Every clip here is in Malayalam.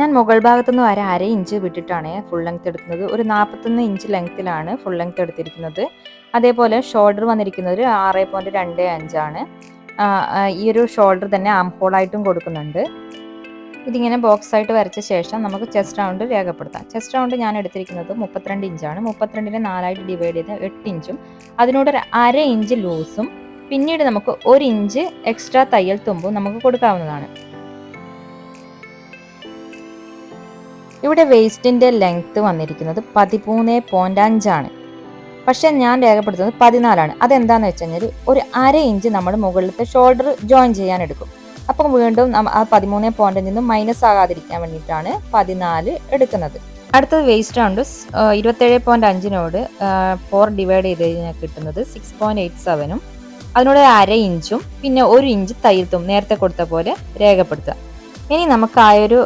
ഞാൻ മുകൾ ഭാഗത്തുനിന്ന് വരെ അര ഇഞ്ച് വിട്ടിട്ടാണ് ഫുൾ ലെങ്ത് എടുക്കുന്നത്. ഒരു നാൽപ്പത്തൊന്ന് ഇഞ്ച് ലെങ്ത്തിലാണ് ഫുൾ ലെങ്ത് എടുത്തിരിക്കുന്നത്. അതേപോലെ ഷോൾഡർ വന്നിരിക്കുന്നത് ആറ് പോയിന്റ് രണ്ട് അഞ്ചാണ്. ഈ ഒരു ഷോൾഡർ തന്നെ ആം ഹോളായിട്ടും കൊടുക്കുന്നുണ്ട്. ഇതിങ്ങനെ ബോക്സ് ആയിട്ട് വരച്ച ശേഷം നമുക്ക് ചെസ്റ്റ് റൗണ്ട് രേഖപ്പെടുത്താം. ചെസ്റ്റ് റൗണ്ട് ഞാൻ എടുത്തിരിക്കുന്നത് മുപ്പത്തിരണ്ട് ഇഞ്ചാണ്. മുപ്പത്തിരണ്ടിനെ നാലായിട്ട് ഡിവൈഡ് ചെയ്ത് എട്ട് ഇഞ്ചും. അതിനോട് ഒരു അര ഇഞ്ച് ലൂസും പിന്നീട് നമുക്ക് ഒരു ഇഞ്ച് എക്സ്ട്രാ തയ്യൽ തുമ്പും നമുക്ക് കൊടുക്കാവുന്നതാണ്. ഇവിടെ വേസ്റ്റിന്റെ ലെങ്ത്ത് വന്നിരിക്കുന്നത് പതിമൂന്ന് പോയിന്റ് അഞ്ചാണ്. പക്ഷെ ഞാൻ രേഖപ്പെടുത്തുന്നത് പതിനാലാണ്. അതെന്താന്ന് വെച്ച് കഴിഞ്ഞാൽ ഒരു അര ഇഞ്ച് നമ്മൾ മുകളിലത്തെ ഷോൾഡർ ജോയിൻ ചെയ്യാൻ എടുക്കും. അപ്പം വീണ്ടും ആ പതിമൂന്ന് പോയിന്റിൽ നിന്ന് മൈനസ് ആകാതിരിക്കാൻ വേണ്ടിയിട്ടാണ് പതിനാല് എടുക്കുന്നത്. അടുത്തത് വേസ്റ്റ് ആണ്ട് ഇരുപത്തേഴ് പോയിന്റ് അഞ്ചിനോട് ഫോർ ഡിവൈഡ് ചെയ്ത് കഴിഞ്ഞാൽ കിട്ടുന്നത് സിക്സ് പോയിന്റ് എയ്റ്റ് സെവനും അതിനോട് അര ഇഞ്ചും പിന്നെ ഒരു ഇഞ്ച് തയ്യൽത്തും നേരത്തെ കൊടുത്ത പോലെ രേഖപ്പെടുത്തുക. ഇനി നമുക്ക് ആ ഒരു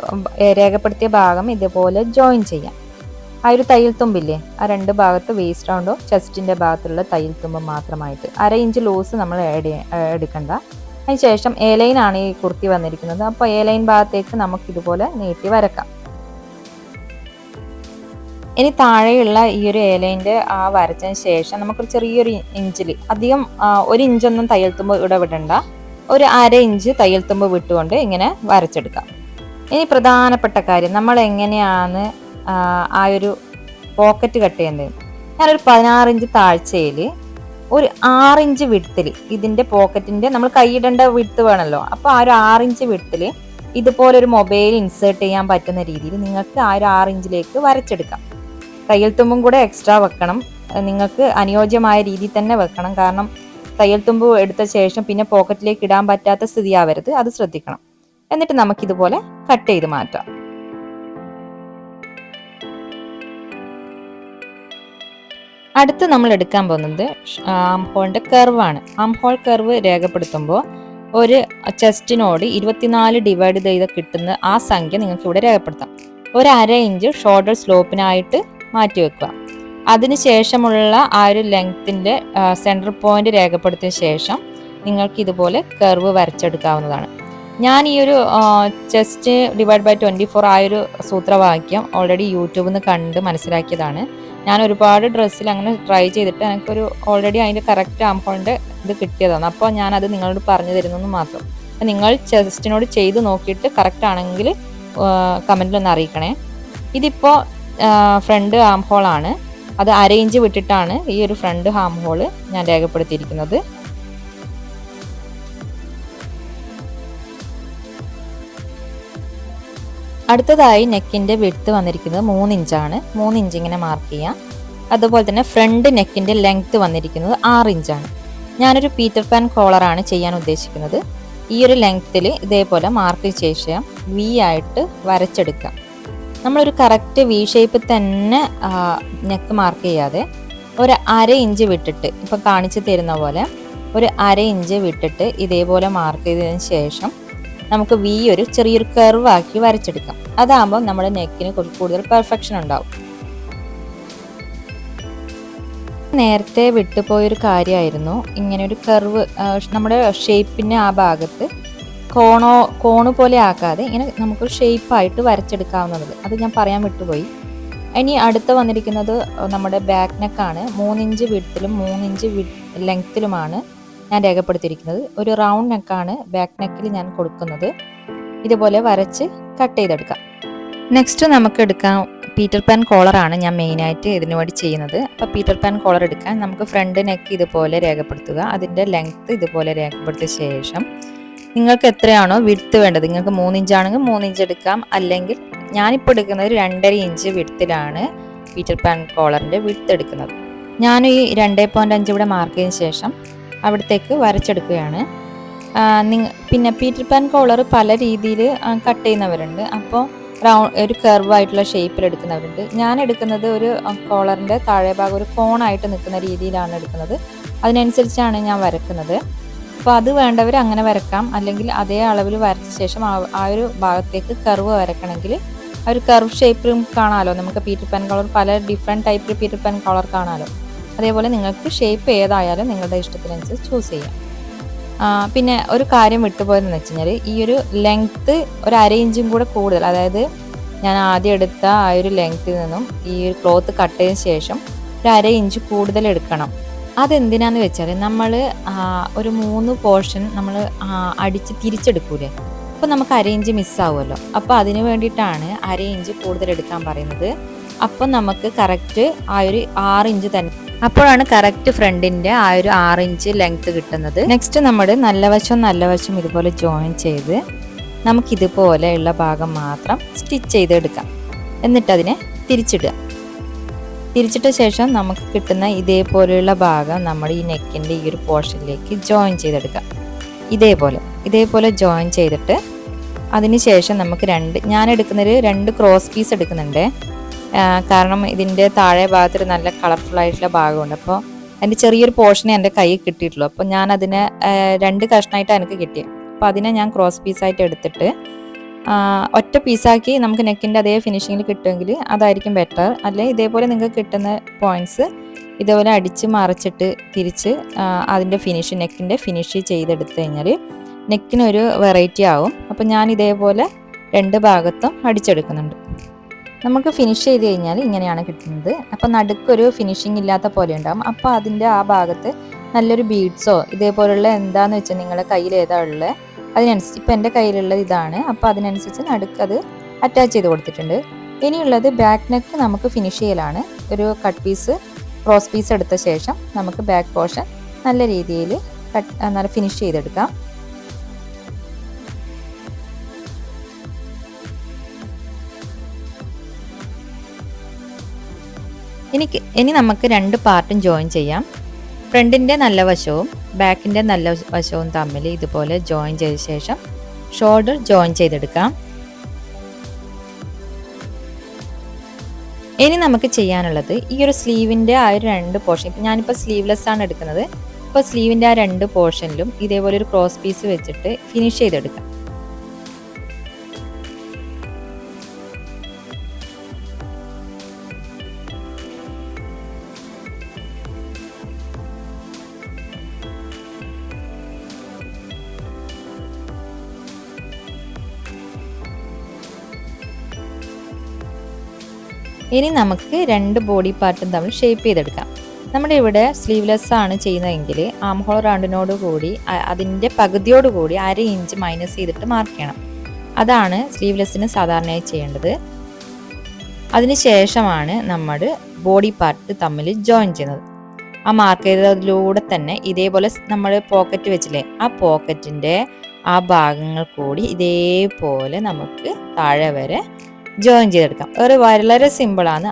രേഖപ്പെടുത്തിയ ഭാഗം ഇതുപോലെ ജോയിൻ ചെയ്യാം. ആ ഒരു തയ്യൽ തുമ്പില്ലേ? ആ രണ്ട് ഭാഗത്ത് വേസ്റ്റ് റൗണ്ടോ ചെസ്റ്റിന്റെ ഭാഗത്തുള്ള തയ്യൽ തുമ്പ് മാത്രമായിട്ട്. അര ഇഞ്ച് ലൂസ് നമ്മൾ ആഡ് എടുക്കണ്ട. അതിനുശേഷം എ ലൈൻ ആണ് ഈ കുർത്തി വന്നിരിക്കുന്നത്. അപ്പോൾ എ ലൈൻ ഭാഗത്തേക്ക് നമുക്ക് ഇതുപോലെ നീട്ടി വരക്കാം. ഇനി താഴെയുള്ള ഈ ഒരു ഏലൈന്റെ ആ വരച്ചതിന് ശേഷം നമുക്കൊരു ചെറിയൊരു ഇഞ്ചിൽ അധികം ഒരു ഇഞ്ചൊന്നും തയ്യൽ തുമ്പ് ഇവിടെ വിടണ്ട. ഒരു അര ഇഞ്ച് തയ്യൽ തുമ്പ് വിട്ടുകൊണ്ട് ഇങ്ങനെ വരച്ചെടുക്കാം. ഇനി പ്രധാനപ്പെട്ട കാര്യം നമ്മൾ എങ്ങനെയാണ് ആ, ഒരു പോക്കറ്റ് കട്ട് ചെയ്യുന്നത്? ഞാനൊരു പതിനാറ് ഇഞ്ച് താഴ്ചയിൽ ഒരു ആറിഞ്ച് വിടുത്തിൽ ഇതിന്റെ പോക്കറ്റിന്റെ നമ്മൾ കൈയിടേണ്ട വിടുത്ത് വേണമല്ലോ. അപ്പോൾ ആ ഒരു ആറിഞ്ച് വിടുത്തിൽ ഇതുപോലെ ഒരു മൊബൈൽ ഇൻസേർട്ട് ചെയ്യാൻ പറ്റുന്ന രീതിയിൽ നിങ്ങൾക്ക് ആ ഒരു ആറിഞ്ചിലേക്ക് വരച്ചെടുക്കാം. തയ്യൽ തുമ്പും കൂടെ എക്സ്ട്രാ വെക്കണം. നിങ്ങൾക്ക് അനുയോജ്യമായ രീതിയിൽ തന്നെ വെക്കണം. കാരണം തയ്യൽ തുമ്പ് എടുത്ത ശേഷം പിന്നെ പോക്കറ്റിലേക്ക് ഇടാൻ പറ്റാത്ത സ്ഥിതിയാവരുത്. അത് ശ്രദ്ധിക്കണം. എന്നിട്ട് നമുക്കിതുപോലെ കട്ട് ചെയ്ത് മാറ്റാം. അടുത്ത് നമ്മൾ എടുക്കാൻ പോകുന്നത് ആം ആംഹോളിന്റെ കർവാണ് ആംഹോൾ കർവ് രേഖപ്പെടുത്തുമ്പോൾ ഒരു ചെസ്റ്റിനോട് ഇരുപത്തിനാല് ഡിവൈഡ് ചെയ്ത് കിട്ടുന്ന ആ സംഖ്യ നിങ്ങൾക്ക് ഇവിടെ രേഖപ്പെടുത്താം. ഒരു അര ഇഞ്ച് ഷോൾഡർ സ്ലോപ്പിനായിട്ട് മാറ്റി വെക്കുക. അതിനുശേഷമുള്ള ആ ഒരു ലെങ്ത്തിന്റെ സെന്റർ പോയിന്റ് രേഖപ്പെടുത്തിയ ശേഷം നിങ്ങൾക്ക് ഇതുപോലെ കർവ് വരച്ചെടുക്കാവുന്നതാണ്. ഞാൻ ഈ ഒരു chest divide by twenty four ആ ഒരു സൂത്രവാക്യം ഓൾറെഡി യൂട്യൂബിൽ നിന്ന് കണ്ട് മനസ്സിലാക്കിയതാണ്. ഞാൻ ഒരുപാട് ഡ്രസ്സിൽ അങ്ങനെ ട്രൈ ചെയ്തിട്ട് എനിക്കൊരു ഓൾറെഡി അതിന്റെ കറക്റ്റ് ആംഹോളിന്റെ ഇത് കിട്ടിയതാണ്. അപ്പോൾ ഞാനത് നിങ്ങളോട് പറഞ്ഞു തരുന്നെന്ന് മാത്രം. അപ്പം നിങ്ങൾ ചെസ്റ്റിനോട് ചെയ്ത് നോക്കിയിട്ട് കറക്റ്റ് ആണെങ്കിൽ കമന്റിലൊന്ന് അറിയിക്കണേ. ഇതിപ്പോൾ ഫ്രണ്ട് ആം ഹോളാണ് അത് അര ഇഞ്ച് വിട്ടിട്ടാണ് ഈ ഒരു ഫ്രണ്ട് ഹാം ഹോൾ ഞാൻ രേഖപ്പെടുത്തിയിരിക്കുന്നത്. അടുത്തതായി നെക്കിന്റെ വിട്ത് വന്നിരിക്കുന്നത് മൂന്ന് ഇഞ്ചാണ് ഇഞ്ച് മാർക്ക് ചെയ്യാം. അതുപോലെ തന്നെ ഫ്രണ്ട് നെക്കിന്റെ ലെങ്ത്ത് വന്നിരിക്കുന്നത് ആറ് ഇഞ്ചാണ് ഞാനൊരു പീറ്റർ പാൻ കോളറാണ് ചെയ്യാൻ ഉദ്ദേശിക്കുന്നത്. ഈ ഒരു ലെങ്ത്തിൽ ഇതേപോലെ മാർക്ക് ചെയ്യാം വി ആയിട്ട് വരച്ചെടുക്കാം. നമ്മളൊരു കറക്റ്റ് വി ഷേപ്പ് തന്നെ നെക്ക് മാർക്ക് ചെയ്യാതെ ഒരു അര ഇഞ്ച് വിട്ടിട്ട് ഇപ്പം കാണിച്ചു തരുന്ന പോലെ ഒരു അര ഇഞ്ച് വിട്ടിട്ട് ഇതേപോലെ മാർക്ക് ചെയ്തതിന് ശേഷം നമുക്ക് വി ഒരു ചെറിയൊരു കർവ് ആക്കി വരച്ചെടുക്കാം. അതാകുമ്പോൾ നമ്മുടെ നെക്കിന് കൂടുതൽ പെർഫെക്ഷൻ ഉണ്ടാവും. നേരത്തെ വിട്ടുപോയൊരു കാര്യമായിരുന്നു. ഇങ്ങനെ ഒരു കർവ് നമ്മുടെ ഷേപ്പിന്റെ ആ ഭാഗത്ത് കോണോ കോണ് പോലെ ആക്കാതെ ഇങ്ങനെ നമുക്ക് ഷേപ്പായിട്ട് വരച്ചെടുക്കാവുന്നത് അത് ഞാൻ പറയാൻ വിട്ടുപോയി. ഇനി അടുത്ത വന്നിരിക്കുന്നത് നമ്മുടെ ബാക്ക് നെക്കാണ് മൂന്നിഞ്ച് വിഡ്ത്തിലും മൂന്നിഞ്ച് ലെങ്ത്തിലുമാണ് ഞാൻ രേഖപ്പെടുത്തിയിരിക്കുന്നത്. ഒരു റൗണ്ട് നെക്കാണ് ബാക്ക് നെക്കിൽ ഞാൻ കൊടുക്കുന്നത്. ഇതുപോലെ വരച്ച് കട്ട് ചെയ്തെടുക്കാം. നെക്സ്റ്റ് നമുക്ക് എടുക്കാം. പീറ്റർ പാൻ കോളറാണ് ഞാൻ മെയിനായിട്ട് ഇതിനു വേണ്ടി ചെയ്യുന്നത്. അപ്പോൾ പീറ്റർ പാൻ കോളർ എടുക്കാൻ നമുക്ക് ഫ്രണ്ട് നെക്ക് ഇതുപോലെ രേഖപ്പെടുത്തുക. അതിന്റെ ലെങ്ത്ത് ഇതുപോലെ രേഖപ്പെടുത്തിയ ശേഷം നിങ്ങൾക്ക് എത്രയാണോ വിടുത്ത് വേണ്ടത്. നിങ്ങൾക്ക് മൂന്നിഞ്ചാണെങ്കിൽ മൂന്നിഞ്ച് എടുക്കാം. അല്ലെങ്കിൽ ഞാനിപ്പോൾ എടുക്കുന്നത് രണ്ടര ഇഞ്ച് വിടുത്തിലാണ് പീറ്റർ പാൻ കോളറിന്റെ വിടുത്ത് എടുക്കുന്നത്. ഞാൻ ഈ രണ്ടേ പോയിന്റ് അഞ്ച് ഇവിടെ മാർക്ക് ചെയ്തതിന് ശേഷം അവിടത്തേക്ക് വരച്ചെടുക്കുകയാണ്. പിന്നെ പീറ്റർ പാൻ കോളർ പല രീതിയിൽ കട്ട് ചെയ്യുന്നവരുണ്ട്. അപ്പോൾ റൗണ്ട് ഒരു കർവായിട്ടുള്ള ഷേപ്പിൽ എടുക്കുന്നവരുണ്ട്. ഞാൻ എടുക്കുന്നത് ഒരു കോളറിന്റെ താഴെ ഭാഗം ഒരു കോണായിട്ട് നിൽക്കുന്ന രീതിയിലാണ് എടുക്കുന്നത്. അതിനനുസരിച്ചാണ് ഞാൻ വരക്കുന്നത്. അപ്പോൾ അത് വേണ്ടവർ അങ്ങനെ വരക്കാം. അല്ലെങ്കിൽ അതേ അളവിൽ വരച്ച ശേഷം ആ- ഒരു ഭാഗത്തേക്ക് കർവ് വരക്കണമെങ്കിൽ ആ ഒരു കർവ് ഷേപ്പിലും കാണാമല്ലോ നമുക്ക് പീറ്റർ പാൻ കളർ പല ഡിഫറെന്റ് ടൈപ്പിൽ പീറ്റർ പാൻ കളർ കാണാമല്ലോ അതേപോലെ നിങ്ങൾക്ക് ഷേപ്പ് ഏതായാലും നിങ്ങളുടെ ഇഷ്ടത്തിനനുസരിച്ച് ചൂസ് ചെയ്യാം. പിന്നെ ഒരു കാര്യം വിട്ടുപോയതെന്ന് വെച്ച് കഴിഞ്ഞാൽ ഈ ഒരു ലെങ്ത്ത് ഒരു അര ഇഞ്ചും കൂടെ കൂടുതൽ അതായത് ഞാൻ ആദ്യം എടുത്ത ആ ഒരു ലെങ്ത്തിൽ നിന്നും ഈ ഒരു ക്ലോത്ത് കട്ട് ചെയ്തതിന് ശേഷം ഒരു അര ഇഞ്ച് കൂടുതൽ എടുക്കണം. അതെന്തിനാന്ന് വെച്ചാൽ നമ്മൾ ഒരു മൂന്ന് പോർഷൻ നമ്മൾ അടിച്ച് തിരിച്ചെടുക്കൂലേ? അപ്പോൾ നമുക്ക് അരയിഞ്ച് മിസ്സാവുമല്ലോ. അപ്പോൾ അതിന് വേണ്ടിയിട്ടാണ് അരയിഞ്ച് കൂടുതൽ എടുക്കാൻ പറയുന്നത്. അപ്പോൾ നമുക്ക് കറക്റ്റ് ആ ഒരു ആറ് ഇഞ്ച് തന്നെ. അപ്പോഴാണ് കറക്റ്റ് ഫ്രണ്ടിന്റെ ആ ഒരു ആറ് ഇഞ്ച് ലെങ്ത് കിട്ടുന്നത്. നെക്സ്റ്റ് നമ്മൾ നല്ല വശം നല്ല വശം ഇതുപോലെ ജോയിൻ ചെയ്ത് നമുക്കിതുപോലെ ഉള്ള ഭാഗം മാത്രം സ്റ്റിച്ച് ചെയ്തെടുക്കാം. എന്നിട്ടതിനെ തിരിച്ചിടുക. തിരിച്ചിട്ട ശേഷം നമുക്ക് കിട്ടുന്ന ഇതേപോലെയുള്ള ഭാഗം നമ്മൾ ഈ നെക്കിന്റെ ഈ ഒരു പോർഷനിലേക്ക് ജോയിൻ ചെയ്തെടുക്കാം. ഇതേപോലെ ഇതേപോലെ ജോയിൻ ചെയ്തിട്ട് അതിന് ശേഷം നമുക്ക് രണ്ട് ഞാൻ എടുക്കുന്നൊരു രണ്ട് ക്രോസ് പീസ് എടുക്കുന്നുണ്ട്. കാരണം ഇതിന്റെ താഴെ ഭാഗത്തൊരു നല്ല കളർഫുൾ ആയിട്ടുള്ള ഭാഗമുണ്ട്. അപ്പോൾ അതിന്റെ ചെറിയൊരു പോർഷനെ എന്റെ കയ്യിൽ കിട്ടിയിട്ടുള്ളൂ. അപ്പോൾ ഞാൻ അതിനെ രണ്ട് കഷ്ണമായിട്ട് എനിക്ക് കിട്ടിയത്. അപ്പോൾ അതിനെ ഞാൻ ക്രോസ് പീസായിട്ട് എടുത്തിട്ട് ഒറ്റ പീസാക്കി നമുക്ക് നെക്കിന്റെ അതേ ഫിനിഷിങ്ങിൽ കിട്ടുമെങ്കിൽ അതായിരിക്കും ബെറ്റർ അല്ലെ ഇതേപോലെ നിങ്ങൾക്ക് കിട്ടുന്ന പോയിന്റ്സ് ഇതേപോലെ അടിച്ച് മറിച്ചിട്ട് തിരിച്ച് അതിന്റെ ഫിനിഷ് നെക്കിന്റെ ഫിനിഷ് ചെയ്തെടുത്തു കഴിഞ്ഞാൽ നെക്കിനൊരു വെറൈറ്റി ആവും. അപ്പോൾ ഞാൻ ഇതേപോലെ രണ്ട് ഭാഗത്തും അടിച്ചെടുക്കുന്നുണ്ട്. നമുക്ക് ഫിനിഷ് ചെയ്ത് കഴിഞ്ഞാൽ ഇങ്ങനെയാണ് കിട്ടുന്നത്. അപ്പോൾ നടുക്കൊരു ഫിനിഷിംഗ് ഇല്ലാത്ത പോലെ ഉണ്ടാകും അപ്പോൾ അതിന്റെ ആ ഭാഗത്ത് നല്ലൊരു ബീഡ്സോ ഇതേപോലുള്ള എന്താണെന്ന് വെച്ചാൽ നിങ്ങളുടെ കയ്യിൽ ഏതാ ഉള്ളത് അതിനനുസരിച്ച് ഇപ്പം എന്റെ കയ്യിലുള്ളത് ഇതാണ്. അപ്പോൾ അതിനനുസരിച്ച് നടുക്ക് അത് അറ്റാച്ച് ചെയ്ത് കൊടുത്തിട്ടുണ്ട്. ഇനിയുള്ളത് ബാക്ക് നെക്ക് നമുക്ക് ഫിനിഷ് ചെയ്യലാണ്. ഒരു കട്ട് പീസ് ക്രോസ് പീസ് എടുത്ത ശേഷം നമുക്ക് ബാക്ക് പോർഷൻ നല്ല രീതിയിൽ കട്ട് നല്ല ഫിനിഷ് ചെയ്തെടുക്കാം. എനിക്ക് ഇനി നമുക്ക് രണ്ട് പാർട്ടും ജോയിൻ ചെയ്യാം. ഫ്രണ്ടിന്റെ നല്ല വശവും ബാക്കിന്റെ നല്ല വശവും തമ്മിൽ ഇതുപോലെ ജോയിൻ ചെയ്ത ശേഷം ഷോൾഡർ ജോയിൻ ചെയ്തെടുക്കാം. ഇനി നമുക്ക് ചെയ്യാനുള്ളത് ഈ ഒരു സ്ലീവിന്റെ ആ ഒരു രണ്ട് പോർഷൻ ഇപ്പം ഞാനിപ്പോൾ സ്ലീവ്ലെസ് ആണ് എടുക്കുന്നത്. അപ്പോൾ സ്ലീവിന്റെ ആ രണ്ട് പോർഷനിലും ഇതേപോലെ ഒരു ക്രോസ് പീസ് വെച്ചിട്ട് ഫിനിഷ് ചെയ്തെടുക്കാം. ഇനി നമുക്ക് രണ്ട് ബോഡി പാർട്ടും തമ്മിൽ ഷേപ്പ് ചെയ്തെടുക്കാം. നമ്മുടെ ഇവിടെ സ്ലീവ്ലെസ് ആണ് ചെയ്യുന്നതെങ്കിൽ ആം ഹോൾ റൗണ്ടിനോട് കൂടി അതിന്റെ പകുതിയോട് കൂടി അര ഇഞ്ച് മൈനസ് ചെയ്തിട്ട് മാർക്ക് ചെയ്യണം. അതാണ് സ്ലീവ്ലെസ്സിന് സാധാരണയായി ചെയ്യേണ്ടത്. അതിനുശേഷമാണ് നമ്മൾ ബോഡി പാർട്ട് തമ്മിൽ ജോയിൻ ചെയ്യുന്നത്. ആ മാർക്ക് ചെയ്തതിലൂടെ തന്നെ ഇതേപോലെ നമ്മൾ പോക്കറ്റ് വെച്ചില്ലേ ആ പോക്കറ്റിന്റെ ആ ഭാഗങ്ങൾ കൂടി ഇതേപോലെ നമുക്ക് താഴെ വരെ ജോയിൻ ചെയ്തെടുക്കാം. ഒരു വളരെ സിമ്പിളാണ്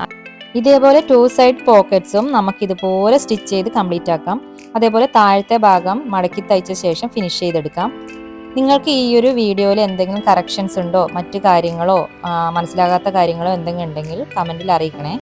ഇതേപോലെ ടു സൈഡ് പോക്കറ്റ്സും നമുക്ക് ഇതുപോലെ സ്റ്റിച്ച് ചെയ്ത് കംപ്ലീറ്റ് ആക്കാം. അതേപോലെ താഴത്തെ ഭാഗം മടക്കി തയ്ച്ച ശേഷം ഫിനിഷ് ചെയ്തെടുക്കാം. നിങ്ങൾക്ക് ഈ ഒരു വീഡിയോയിൽ എന്തെങ്കിലും കറക്ഷൻസ് ഉണ്ടോ? മറ്റു കാര്യങ്ങളോ മനസ്സിലാകാത്ത കാര്യങ്ങളോ എന്തെങ്കിലും ഉണ്ടെങ്കിൽ കമന്റിൽ അറിയിക്കണേ.